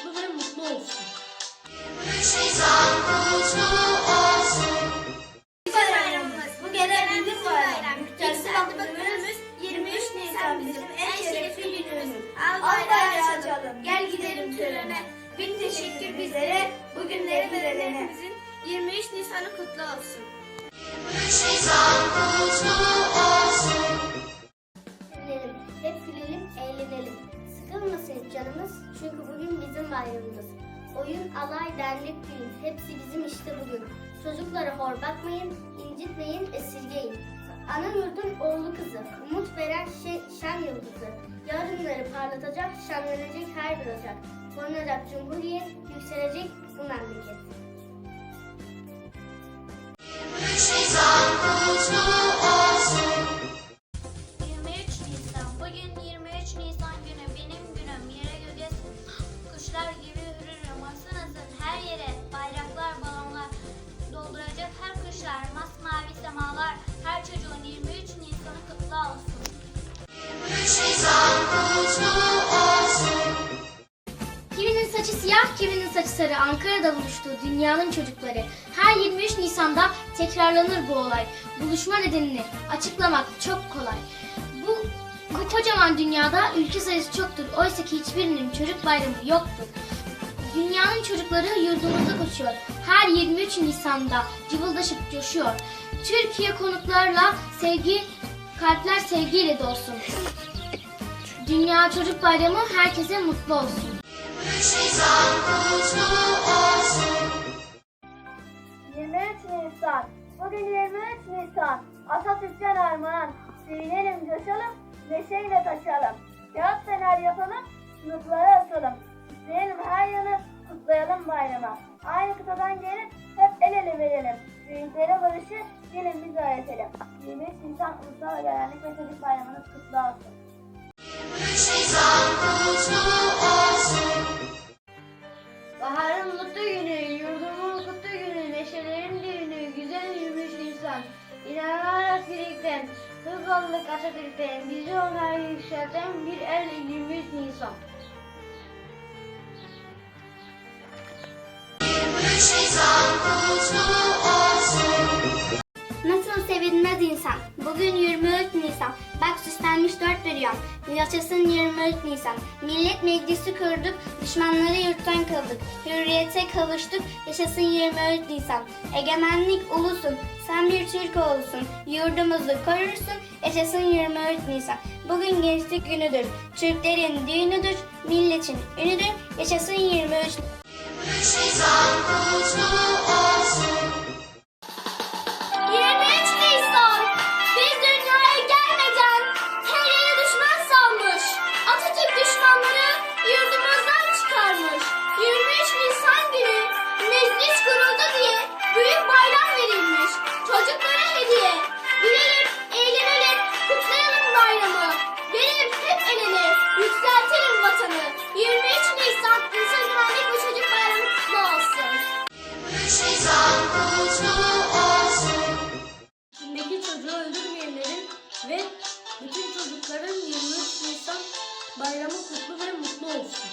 sağlıklı ve mutlu olsun. Gümüş insan mutlu olsun. Bizim bayramımız, bu gelebildiğimiz bayram. Kendisi bakımımız 23 Nisan bizim en şerefli günümüz. Ay bayrağı açalım, gel gidelim törene. Bin teşekkür bizlere, bugünleri verenlerimizin 23 Nisan'ı kutlu olsun. 23 Nisan kutlu olsun. Gülelim, hep gülelim, eğlenelim. Sıkılmasın canımız, çünkü bugün bizim bayramımız. Oyun, alay, dernek, düğün, hepsi bizim işte bugün. Çocuklara hor bakmayın, incitmeyin, esirgeyin. Ana yurdun oğlu kızı, umut veren şey, şen yıldızı. Yarınları parlatacak, şenlenecek her bir ocak. Korunacak cumhuriyet, yükselecek bu memleket. Kuşlar. Masmavi semalar. Her çocuğun 23 Nisan'ı kutlu olsun. Kiminin saçı siyah, kiminin saçı sarı. Ankara'da buluştu dünyanın çocukları. Her 23 Nisan'da tekrarlanır bu olay. Buluşma nedenini açıklamak çok kolay. Bu, bu kocaman dünyada ülke sayısı çoktur. Oysa ki hiçbirinin çocuk bayramı yoktur. Dünyanın çocukları yurdumuzda koşuyor. Her 23 Nisan'da cıvıldaşıp coşuyor. Türkiye konuklarla sevgi, kalpler sevgiyle dolsun. Dünya Çocuk Bayramı herkese mutlu olsun. 23 Nisan. Bugün 23 Nisan. Atatürk'ten armağan. Sevinelim, coşalım, neşeyle taşalım. Kağıt fener yapalım, sınıflara asalım. İsteyelim her yanı, kutlayalım bayramı. Aynı kıtadan gelip hep el ele verelim. Büyüklere barışı gelin biz öğretelim. 23 Nisan Ulusal Egemenlik ve Çocuk Bayramınız kutlu olsun. Baharın mutlu günü, yurdumun kutlu günü, neşelerin düğünü, güzel 23 Nisan. İnanarak birlikten, hızlılık Atatürk'ten, bizi onlar yükselten bir el 23 Nisan. Nasıl sevinmez insan? Bugün 23 Nisan. Bak süslenmiş dört bir yan. Yaşasın 23 Nisan. Millet meclisi kurduk, düşmanları yurttan kıldık. Hürriyete kavuştuk, yaşasın 23 Nisan. Egemenlik ulusun, sen bir Türk oğlusun. Yurdumuzu korursun, yaşasın 23 Nisan. Bugün gençlik günüdür, Türklerin düğünüdür, milletin ünüdür, yaşasın 23 23 Güneş kuruldu diye büyük bayram verilmiş. Çocuklara hediye. Gülelim, eğlenelim, kutlayalım bayramı. Verelim hep elini, yükseltelim vatanı. 23 Nisan İnsan Güvenlik ve Çocuk Bayramı kutlu olsun. 23 Nisan kutlu olsun. İçindeki çocuğu öldürmeyenlerin ve bütün çocukların 23 Nisan bayramı kutlu ve mutlu olsun.